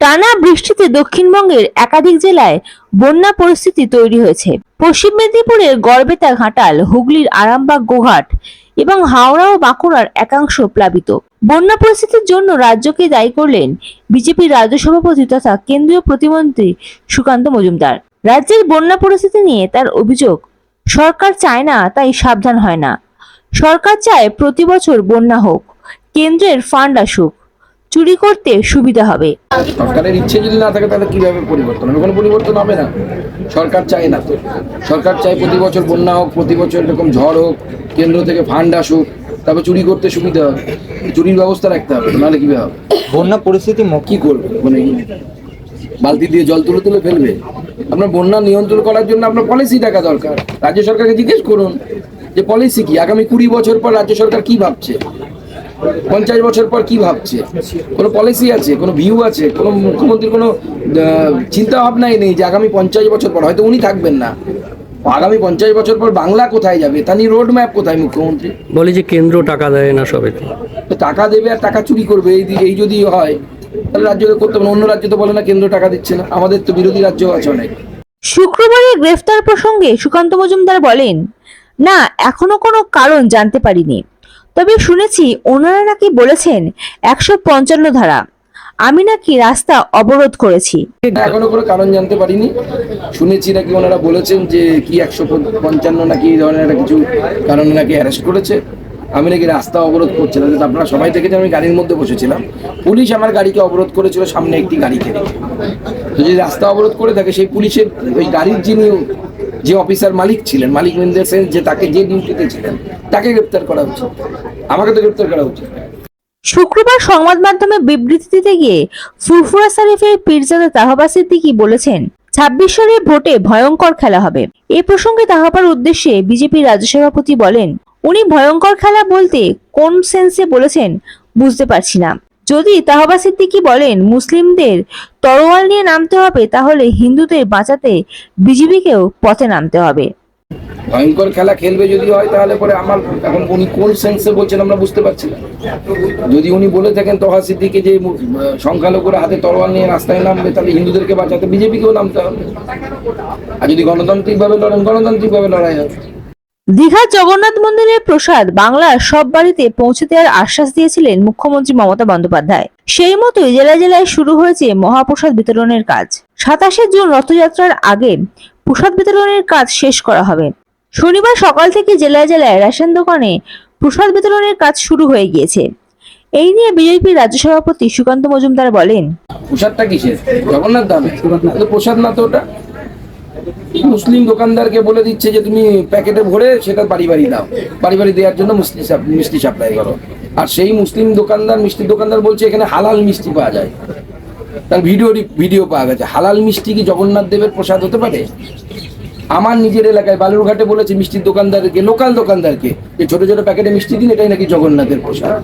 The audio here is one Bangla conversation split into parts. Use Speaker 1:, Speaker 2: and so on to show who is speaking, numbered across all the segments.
Speaker 1: টানা বৃষ্টিতে দক্ষিণবঙ্গের একাধিক জেলায় বন্যা পরিস্থিতি তৈরি হয়েছে। পশ্চিম মেদিনীপুরের গড়বেতা ঘাটাল, হুগলির আরামবাগ গোঘাট এবং হাওড়া ও বাঁকুড়ার একাংশ প্লাবিত। বন্যা পরিস্থিতির জন্য রাজ্যকে দায়ী করলেন বিজেপির রাজ্য সভাপতি তথা কেন্দ্রীয় প্রতিমন্ত্রী সুকান্ত মজুমদার। রাজ্যের বন্যা পরিস্থিতি নিয়ে তার অভিযোগ, সরকার চায় না, তাই সাবধান হয় না। সরকার চায় প্রতি বছর বন্যা হোক। কেন্দ্রের ফান্ড আসুক। চুরি করতে সুবিধা হবে।
Speaker 2: সরকারের ইচ্ছে যদি না থাকে তাহলে কীভাবে পরিবর্তন হবে? কোনো পরিবর্তন হবে না। সরকার চায় না তো। সরকার চায় প্রতি বছর বন্যা হোক প্রতি বছর এরকম ঝড় হোক কেন্দ্র থেকে ফান্ড আসুক তারপর চুরি করতে সুবিধা হবে। চুরির ব্যবস্থা রাখতে হবে নাহলে কীভাবে হবে?
Speaker 3: বন্যা পরিস্থিতি
Speaker 2: কি করবে? মানে বালতি দিয়ে জল তুলে তুলে ফেলবে? আপনার বন্যা নিয়ন্ত্রণ করার জন্য আপনার পলিসি দেখা দরকার। রাজ্য সরকারকে জিজ্ঞেস করুন যে পলিসি কি? আগামী কুড়ি বছর পর রাজ্য সরকার কি ভাবছে? পঞ্চাশ বছর পর কি ভাবছে? কোনো পলিসি আছে? কোনো ভিউ আছে? কোনো মুখ্যমন্ত্রীর কোনো আহ, চিন্তা ভাবনাই নেই যে আগামী পঞ্চাশ বছর পর হয়তো উনি থাকবেন না। আগামী পঞ্চাশ বছর পর বাংলা কোথায় যাবে? তা নিয়ে রোড ম্যাপ কোথায় মুখ্যমন্ত্রী?
Speaker 4: বলে যে কেন্দ্র টাকা দেয় না সবে।
Speaker 2: তো টাকা দেবে আর টাকা চুরি করবে এই দি- এই যদি হয় তাহলে রাজ্য করতে হবে না। অন্য রাজ্য তো বলে না কেন্দ্র টাকা দিচ্ছে না। আমাদের তো বিরোধী রাজ্য আছে অনেক।
Speaker 1: শুক্রবারের গ্রেফতার প্রসঙ্গে সুকান্ত মজুমদার বলেন না এখনও কোনো কারণ জানতে পারিনি। তবে শুনেছি ওনারা নাকি বলেছেন একশো পঞ্চান্ন ধারা। আমি নাকি রাস্তা অবরোধ করেছি।
Speaker 2: এখনও কোনো কারণ জানতে পারিনি। শুনেছি নাকি ওনারা বলেছেন যে কি একশো পঞ্চান্ন নাকি এই ধরনের একটা কিছু কারণে নাকি অ্যারেস্ট করেছে। আমি নাকি রাস্তা অবরোধ করছিলাম। আপনারা সবাই দেখেছেন, আমি গাড়ির মধ্যে বসেছিলাম। পুলিশ আমার গাড়িকে অবরোধ করেছিল সামনে একটি গাড়িকে তো যদি রাস্তা অবরোধ করে থাকে, সেই পুলিশের ওই গাড়ির যিনি যে অফিসার মালিক ছিলেন, মালিক ইন সেন্স যে তাকে যে ডিউটিতে ছিলেন, তাকে গ্রেপ্তার করা উচিত। আমাকে তো গ্রেপ্তার করা উচিত।
Speaker 1: শুক্রবার সংবাদ মাধ্যমে বিবৃতি দিতে গিয়ে ফুরফুরা শরীফের পীরজাদা তাহবা সিদ্দিকী বলেছেন ছাব্বিশ ভোটে ভয়ঙ্কর খেলা হবে। এ প্রসঙ্গে তাহবার উদ্দেশ্যে বিজেপি রাজ্য সভাপতি বলেন, উনি ভয়ঙ্কর খেলা বলতে কোন সেন্সে বলেছেন বুঝতে পারছি না। যদি তাহবা সিদ্দিকি বলেন মুসলিমদের তরোয়াল নিয়ে নামতে হবে, তাহলে হিন্দুদের বাঁচাতে বিজেপিকেও পথে নামতে হবে।
Speaker 2: ভয়ঙ্কর খেলা খেলবে যদি হয়, তাহলে পরে আমার এখন উনি কোন সেন্সে বলছেন আমরা বুঝতে পারছি না। যদি উনি বলে থাকেন তহা সিদ্দিকে যে সংখ্যালঘুরা হাতে তরোয়াল নিয়ে রাস্তায় নামবে, তাহলে হিন্দুদেরকে বাঁচাতে বিজেপিকেও নামতে হবে। আর যদি গণতান্ত্রিকভাবে লড়েন, গণতান্ত্রিকভাবে লড়াই হবে।
Speaker 1: দীঘার জগন্নাথ মন্দিরের প্রসাদ বাংলার সব বাড়িতে পৌঁছে দেওয়ার আশ্বাস দিয়েছিলেন মুখ্যমন্ত্রী মমতা বন্দ্যোপাধ্যায়। সেই মতোই জেলায় জেলায় শুরু হয়েছে মহাপ্রসাদ বিতরণের কাজ। সাতাশে জুন রথযাত্রার আগে প্রসাদ বিতরণের কাজ শেষ করা হবে। শনিবার সকাল থেকে জেলায় জেলায় রেশন দোকানে প্রসাদ বিতরণের কাজ শুরু হয়ে গিয়েছে। এই নিয়ে বিজেপি রাজ্য সভাপতি সুকান্ত মজুমদার বলেন,
Speaker 2: প্রসাদটা কিসের? জগন্নাথ দামে প্রসাদ না তো ওটা? মুসলিম দোকানদারকে বলে দিচ্ছে যে তুমি প্যাকেটে ভরে সেটা বাড়ি বাড়ি দাও। বাড়ি বাড়ি দেওয়ার জন্য মিষ্টি মিষ্টি সাপ্লাই করো। আর সেই মুসলিম দোকানদার, মিষ্টি দোকানদার বলছে এখানে হালাল মিষ্টি পাওয়া যায়। তার ভিডিও ভিডিও পাওয়া গেছে। হালাল মিষ্টি কি জগন্নাথ দেবের প্রসাদ হতে পারে? আমার নিজের এলাকায় বালুরঘাটে বলেছে মিষ্টির দোকানদারকে, লোকাল দোকানদারকে, যে ছোট ছোট প্যাকেটে মিষ্টি দিন, এটাই নাকি জগন্নাথের প্রসাদ।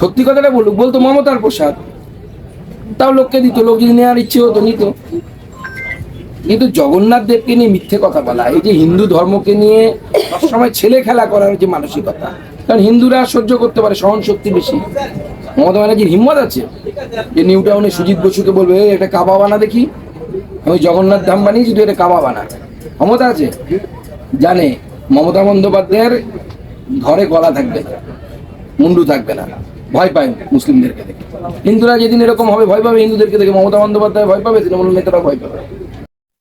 Speaker 2: সত্যি কথাটা বলুক, বলতো মমতার প্রসাদ। তাও লোককে দিত, লোক যদি নেওয়ার ইচ্ছে হতো, নিত। কিন্তু জগন্নাথ দেবকে নিয়ে মিথ্যে কথা বলা এই যে হিন্দু ধর্মকে নিয়ে সবসময় ছেলে খেলা করার যে মানসিকতা কারণ হিন্দুরা সহ্য করতে পারে সহন শক্তি বেশি। মমতা ব্যানার্জির হিম্মত আছে যে নিউ টাউনে সুজিত বসুকে বলবে "এই, একটা কাবা বানা দেখি। আমি জগন্নাথ ধাম বানিয়েছি তুই এটা কাবা বানা ক্ষমতা আছে? জানে মমতা বন্দ্যোপাধ্যায়ের ঘরে গলা থাকবে মুন্ডু থাকবে না ভয় পায় মুসলিমদেরকে দেখে। হিন্দুরা যেদিন এরকম হবে ভয় পাবে হিন্দুদেরকে দেখে মমতা বন্দ্যোপাধ্যায় ভয় পাবে তৃণমূল নেতারা ভয় পাবে।